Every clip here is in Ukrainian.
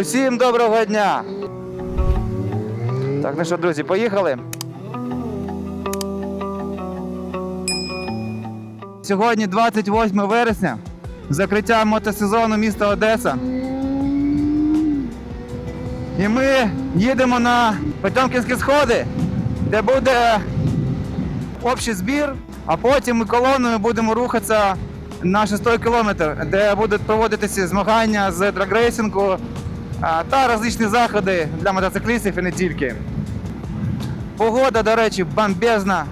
Усім доброго дня! Так, ну що, друзі, поїхали. Сьогодні 28 вересня, закриття мотосезону міста Одеса. І ми їдемо на Потьомкінські сходи, де буде общий збір, а потім ми колоною будемо рухатися на 6 кілометр, де будуть проводитися змагання з драгрейсингу та различні заходи для мотоциклістів і не тільки. Погода, до речі, бомбезна.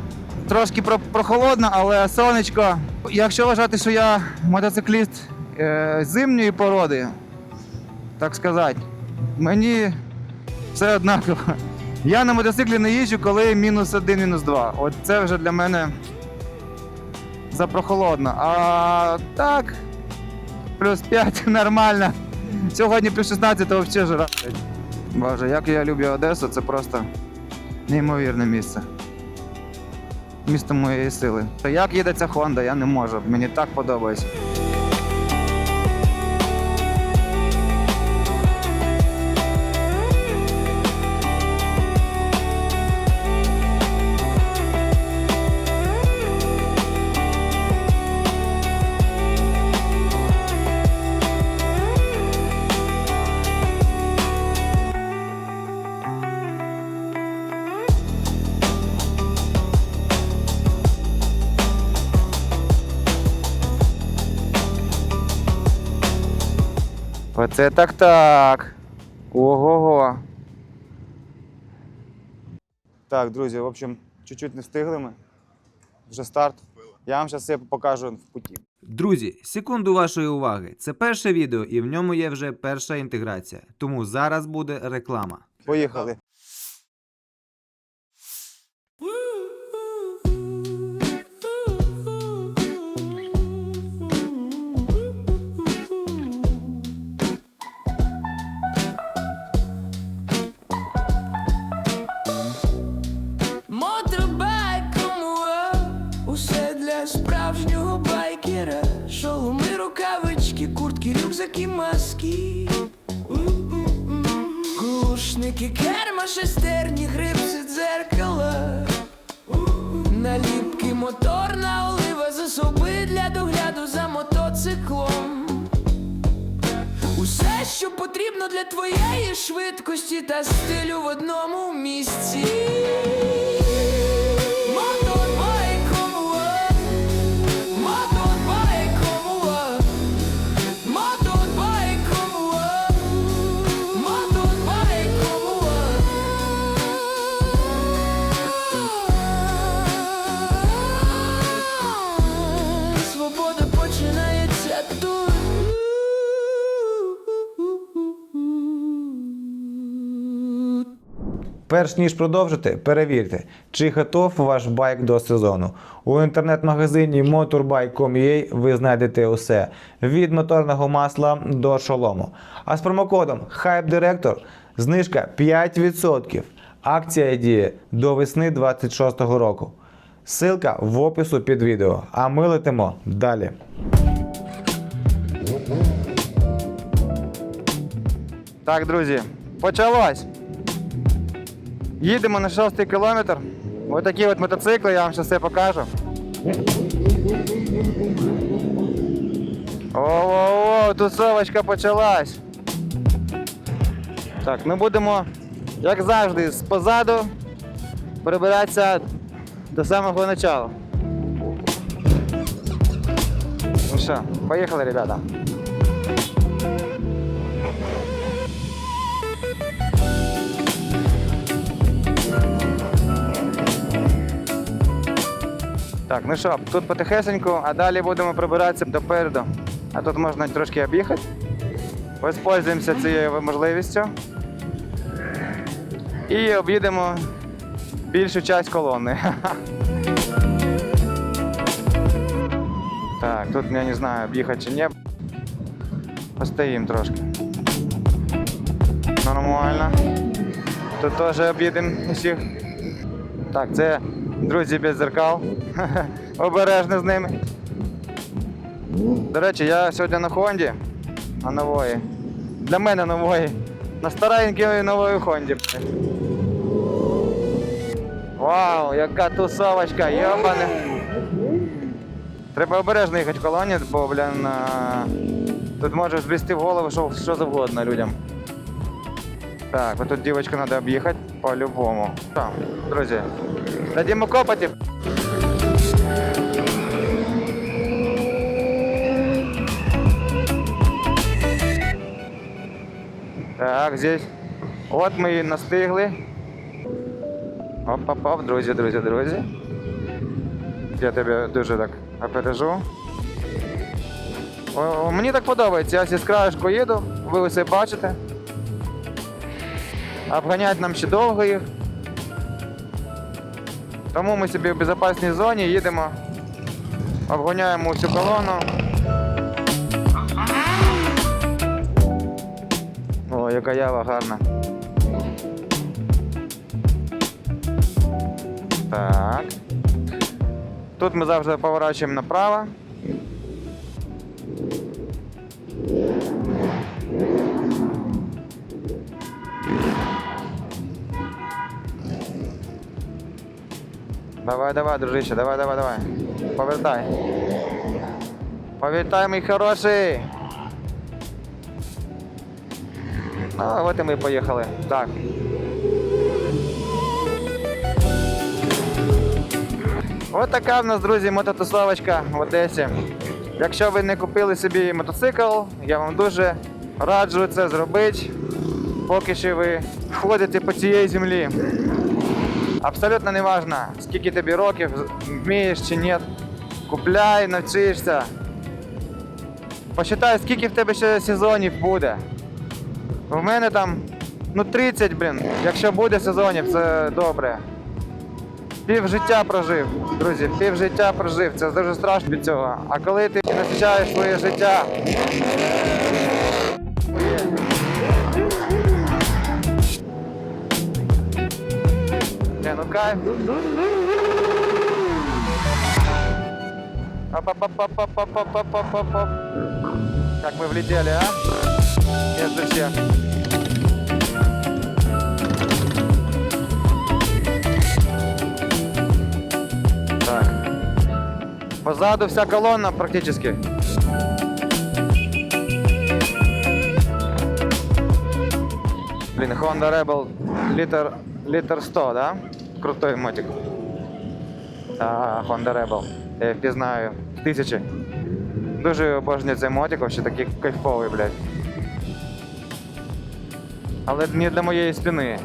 Трошки про- прохолодно, але сонечко. Якщо вважати, що я мотоцикліст е, зимньої породи, так сказати, мені все однаково. Я на мотоциклі не їжджу, коли мінус один, мінус два. От це вже для мене запрохолодно. А так, плюс 5 нормально. Сьогодні плюс 16 взагалі жара. Боже, як я люблю Одесу, це просто неймовірне місце. Місто моєї сили. Як їде ця Honda, я не можу. Мені так подобається. Оце так так. Ого-го. Так, друзі, в общем, чуть-чуть не встигли ми. Вже старт. Я вам зараз все покажу в путі. Друзі, секунду вашої уваги. Це перше відео, і в ньому є вже перша інтеграція. Тому зараз буде реклама. Поїхали. Рукавички, рюкзаки, маски. Глушники, керма, шестерні, грипси, дзеркала. Наліпки, моторна олива, засоби для догляду за мотоциклом. Усе, що потрібно для твоєї швидкості та стилю в одному місці. Перш ніж продовжити, перевірте, чи готов ваш байк до сезону. У інтернет-магазині motorbike.com.ua ви знайдете усе від моторного масла до шолому. А з промокодом HYPEDIRECTOR знижка 5%. Акція діє до весни 26-го року. Ссылка в опису під відео. А ми летимо далі. Так, друзі, почалось. Їдемо на шостий кілометр. Ось такі от мотоцикли, я вам зараз все покажу. О-о-о, тусовочка почалась. Так, ми будемо, як завжди, з позаду прибиратися до самого начала. Ну що, поїхали, ребята. Так, ну що, тут потихесеньку, а далі будемо прибиратися допереду. А тут можна трошки об'їхати. Воспользуємося цією можливістю. І об'їдемо більшу часть колони. Так, тут я не знаю, об'їхати чи ні. Постоїмо трошки. Нормально. Тут теж об'їдемо усіх. Так, це друзі без зеркал. Обережно з ними. До речі, я сьогодні на Хонді, а нової. Для мене нової. На старенькій нової Хонді. Вау, яка тусовочка, йобане. Треба обережно їхати в колоні, бо, блін, тут може збрести в голову що, що завгодно людям. Так, тут дівчинку треба об'їхати по-любому. Так, друзі, дадімо копоті. Так, здесь. От ми і настигли. Оп-оп-оп, друзі, друзі, друзі. Я тебе дуже так опережу. О, мені так подобається. Я зі краєшку їду, ви усе бачите. Обганять нам ще довго їх. Тому ми собі в безпечній зоні їдемо, обганяємо всю колону. О, яка ява гарна. Так. Тут ми завжди поворачуємо направо. Давай, давай, дружище, давай, давай, давай. Повертай. Повертай, мій хороший. Ну, от і ми поїхали. Так. От така в нас, друзі, мототусовочка в Одесі. Якщо ви не купили собі мотоцикл, я вам дуже раджу це зробити, поки що ви ходите по цієї землі. Абсолютно не важно, скільки тобі років, вмієш чи ні. Купляй, навчишся. Посчитай, скільки в тебе ще сезонів буде. У мене там ну 30, блін. Якщо буде сезонів, це добре. Пів життя прожив, друзі, пів життя прожив. Це дуже страшно від цього. А коли ти насичаєш своє життя. Не, ну кайф. Оп-оп-оп-оп-оп-оп-оп-оп-оп. Как мы влетели, а? Между всех. Так. Позаду вся колонна практически. Блин, Honda Rebel литр, литр 100, да? Крутой мотик. А, Honda Rebel. Я їх пізнаю. Тисячі. Дуже обожнюю цей мотик, вообще такий кайфовий, блядь. Але не для моєї спини.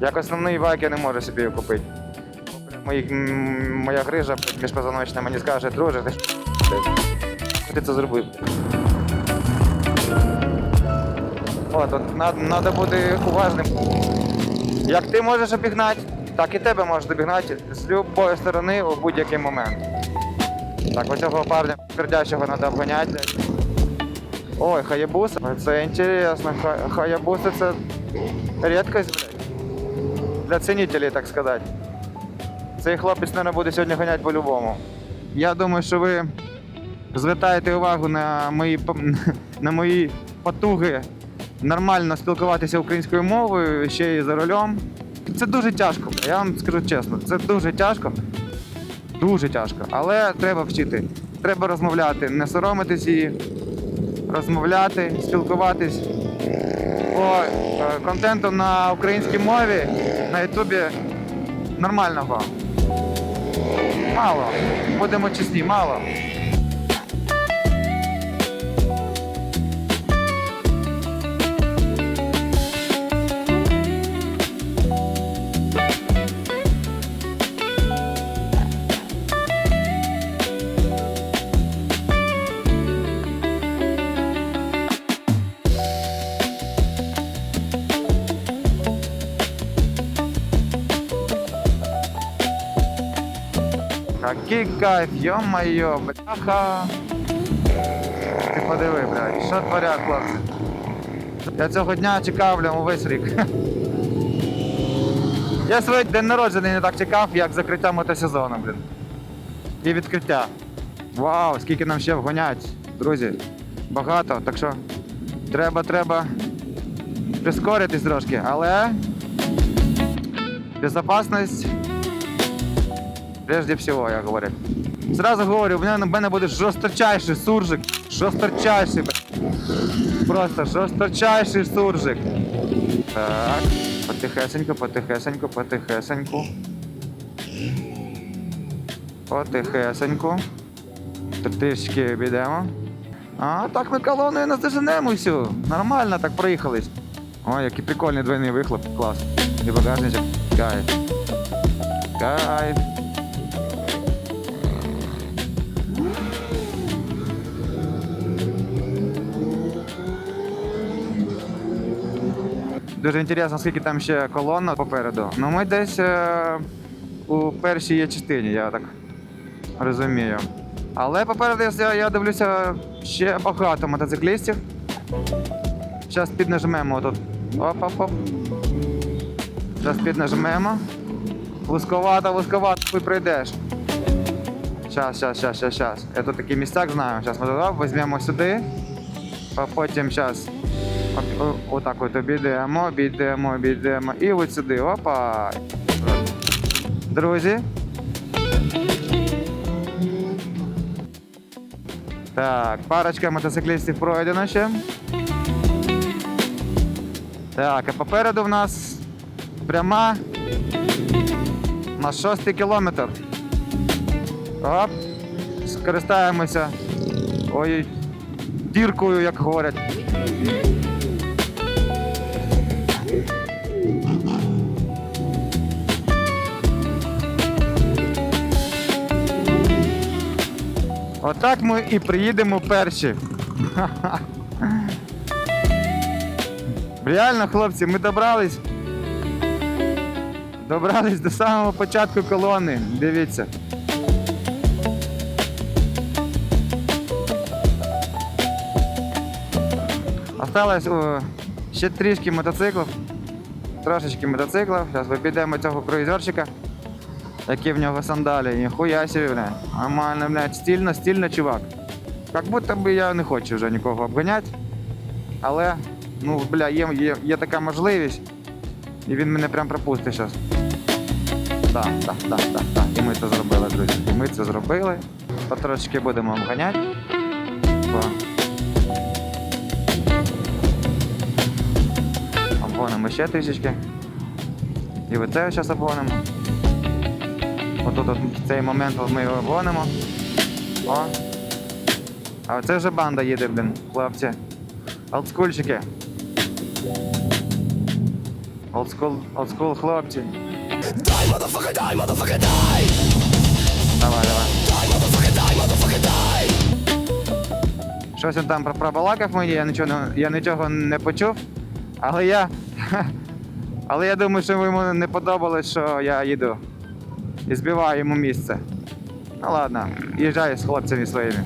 Як основний байк я не можу собі купити. Мої, моя грижа міжпозвоночна мені скаже, друже, ти ж ти це зробив. От, от треба бути уважним. Як ти можеш обігнати, так і тебе можеш обігнати з будь-якої сторони у будь-який момент. Так, оцього парня пердящого треба обганяти. Ой, хаябуса. Це інтересно. Ха- Хаябуса це рідкость. Для цінителей, так сказати. Цей хлопець, мабуть, буде сьогодні ганяти по-любому. Я думаю, що ви звертаєте увагу на мої, на мої потуги нормально спілкуватися українською мовою ще й за рулем. Це дуже тяжко, я вам скажу чесно, це дуже тяжко. Дуже тяжко. Але треба вчити. Треба розмовляти, не соромитись її, розмовляти, спілкуватись. По е, контенту на українській мові на Ютубі нормального. Мало. Будемо чесні, мало. Який кайф, йо-майо, бляха. Ти подиви, блядь, що творять хлопці. Я цього дня чекав, блядь, увесь рік. Я свій день народження не так чекав, як закриття мотосезону, блін. І відкриття. Вау, скільки нам ще вгонять, друзі. Багато, так що треба, треба прискоритись трошки, але безопасність прежде всего, як говорять. Зразу говорю, у мене, в мене буде жорсточайший суржик. Жорсточайший. Просто жорсточайший суржик. Так. Потихесенько, потихесенько, потихесенько. Потихесенько. Трішки обійдемо. А так ми колоною наздоженемо всю. Нормально так проїхались. Ой, який прикольний двойний вихлоп. Клас. І багажничок. Кайф. Кайф. Дуже інтересно, скільки там ще колонна попереду. Ну ми десь е, у першій є частині, я так розумію. Але попереду я, я дивлюся ще багато мотоциклістів. Зараз піднажмемо тут. Оп-оп-оп. Зараз піднажмемо. Вузьковато, вузьковато, ти пройдеш. Щас, щас, щас, щас, щас. Я тут такий місцяк знаю. Зараз ми візьмемо сюди. А потім зараз отак от обійдемо, обійдемо, обійдемо. І от сюди. Опа. Друзі. Так, парочка мотоциклістів пройдена ще. Так, а попереду в нас пряма на шостий кілометр. Оп. Скористаємося. Ой, діркою, як говорять. Отак ми і приїдемо перші. Реально, хлопці, ми добрались. Добрались до самого початку колони. Дивіться. Осталось ще трішки мотоциклів. Трошечки мотоциклів. Зараз випідемо цього круїзерчика. Які в нього сандалі. Ніхуя собі, бля. Нормально, блядь, стильно, стильно, чувак. Як будто би я не хочу вже нікого обганяти. Але, ну, бля, є, є, є така можливість. І він мене прям пропустить зараз. Так, так, так, так, так. І ми це зробили, друзі. І ми це зробили. Потрошки будемо обганяти. Обгонимо ще трішечки. І оце зараз обгонимо. Отут от цей момент ми його обгонимо. О. А оце вже банда їде, блін, хлопці. Олдскульчики. Олдскул, олдскул хлопці. Дай, motherfucker, дай, motherfucker, дай! Давай, давай. Дай, motherfucker, дай, motherfucker, дай! Щось він там про- пробалакав мені, я нічого, я нічого не почув. Але я. Але я думаю, що йому не подобалось, що я їду і збиваю йому місце. Ну ладно, їжджаю з хлопцями своїми.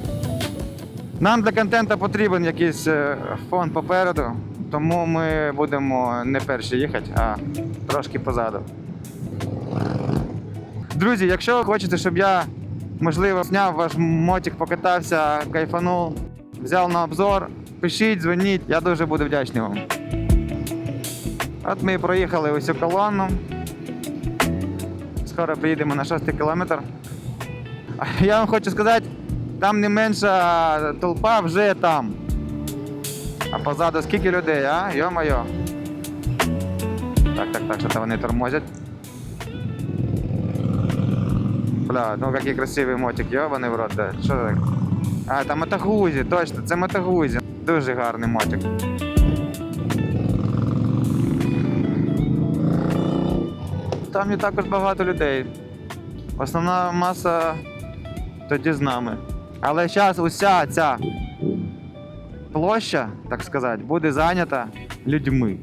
Нам для контенту потрібен якийсь е, фон попереду, тому ми будемо не перші їхати, а трошки позаду. Друзі, якщо ви хочете, щоб я, можливо, зняв ваш мотик, покатався, кайфанув, взяв на обзор, пишіть, дзвоніть, я дуже буду вдячний вам. От ми проїхали усю колонну. Скоро приїдемо на 6 кілометр. Я вам хочу сказати, там не менша толпа вже там. А позаду скільки людей, а? Йо-моє. Так, так, так, що то вони тормозять. Бля, ну який красивий мотик, йобаний в рот, да. Що так? А, це мотогузі, точно, це мотогузі. Дуже гарний мотик. Там не також багато людей. Основна маса тоді з нами. Але зараз уся ця площа, так сказати, буде зайнята людьми.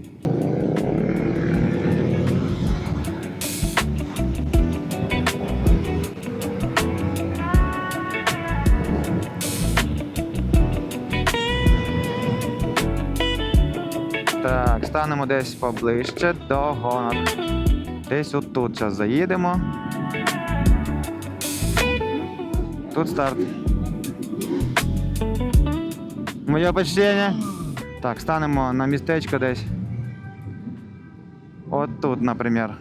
Так, станемо десь поближче до гонок. Десь от тут зараз заїдемо. Тут старт. Моє почтення. Так, станемо на містечко десь. От тут, наприклад.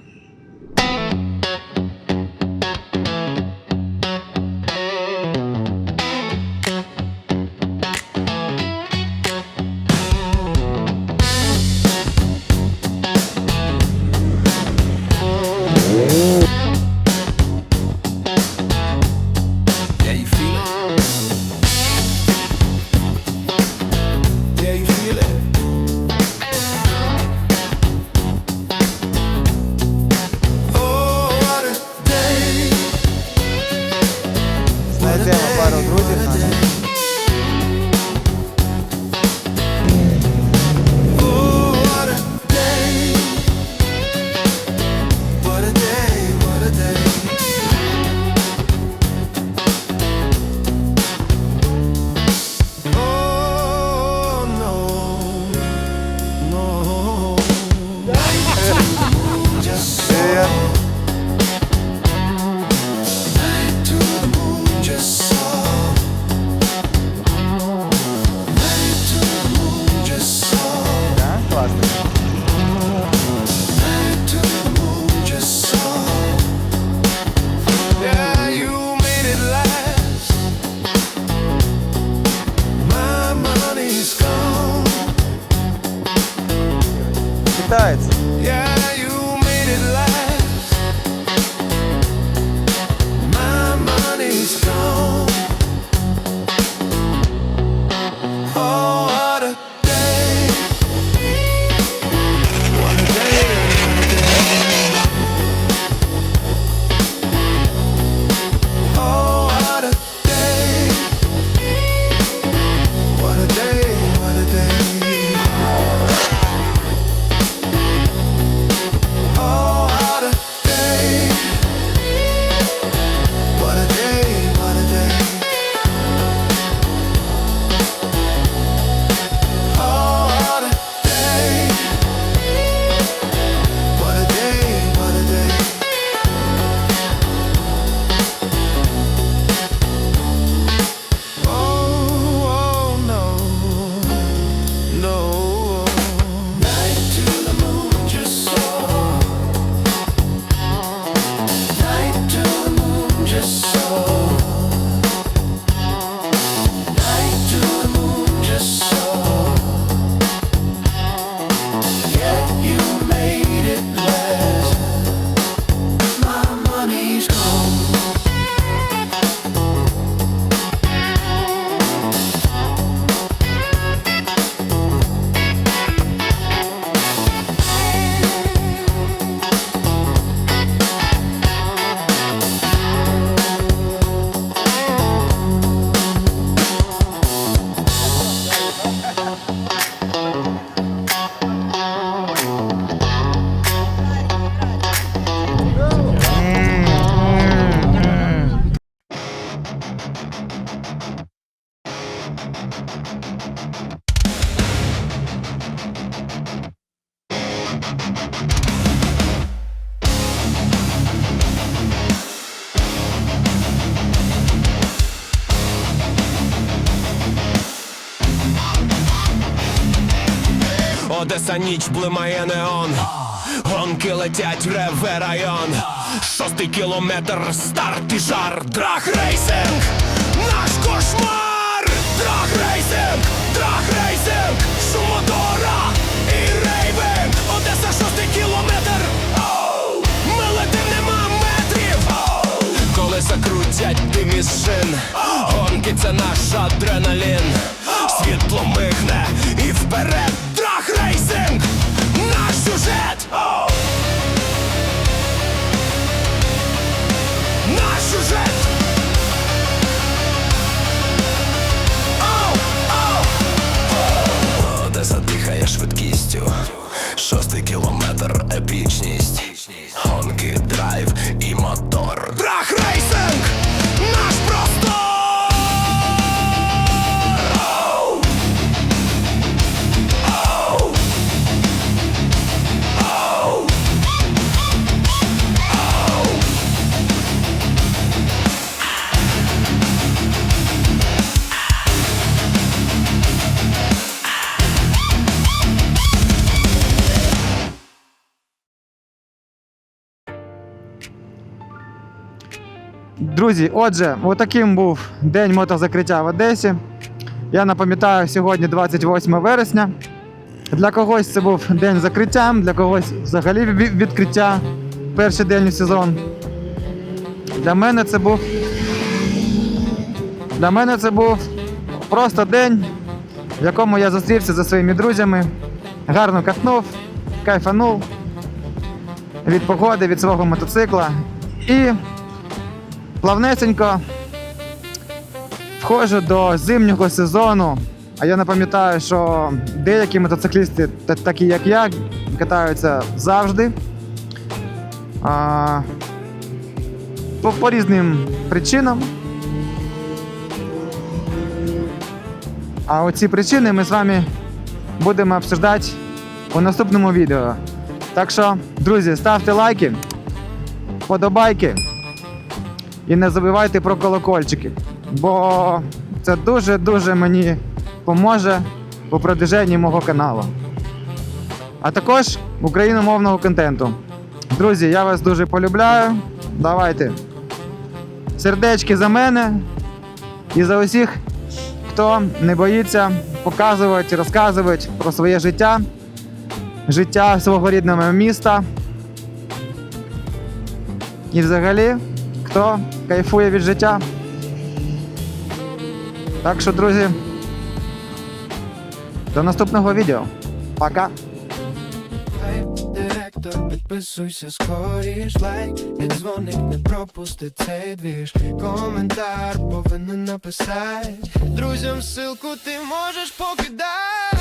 Одеса ніч блимає неон. Гонки летять, реве район. Шостий кілометр, старт і жар. драг-рейсинг, наш кошмар. драг-рейсинг, драг-рейсинг, шумотора і рейвинг. Одеса, шостий кілометр. Ми летим, нема метрів. Оу! Колеса крутять дим із шин. Гонки це наш адреналін. Світло мигне і вперед. is it? Друзі, отже, отаким був день мотозакриття в Одесі. Я напам'ятаю, сьогодні 28 вересня. Для когось це був день закриття, для когось взагалі відкриття перший день у сезон. Для мене це був. Для мене це був просто день, в якому я зустрівся зі своїми друзями, гарно катнув, кайфанув від погоди, від свого мотоцикла і плавнесенько входжу до зимнього сезону. А я напам'ятаю, що деякі мотоциклісти, такі як я, катаються завжди. А, по, по різним причинам. А оці причини ми з вами будемо обсуждати у наступному відео. Так що, друзі, ставте лайки, подобайки і не забувайте про колокольчики, бо це дуже-дуже мені поможе у продвиженні мого каналу. А також україномовного контенту. Друзі, я вас дуже полюбляю. Давайте. Сердечки за мене і за усіх, хто не боїться показувати, розказувати про своє життя, життя свого рідного міста. І взагалі, хто кайфує від життя. Так що, друзі, до наступного відео. Пока! Підписуйся, скоріш лайк, дзвоник, не пропусти цей двіж. Коментар повинен написати. Друзям ссылку ти можеш покидати.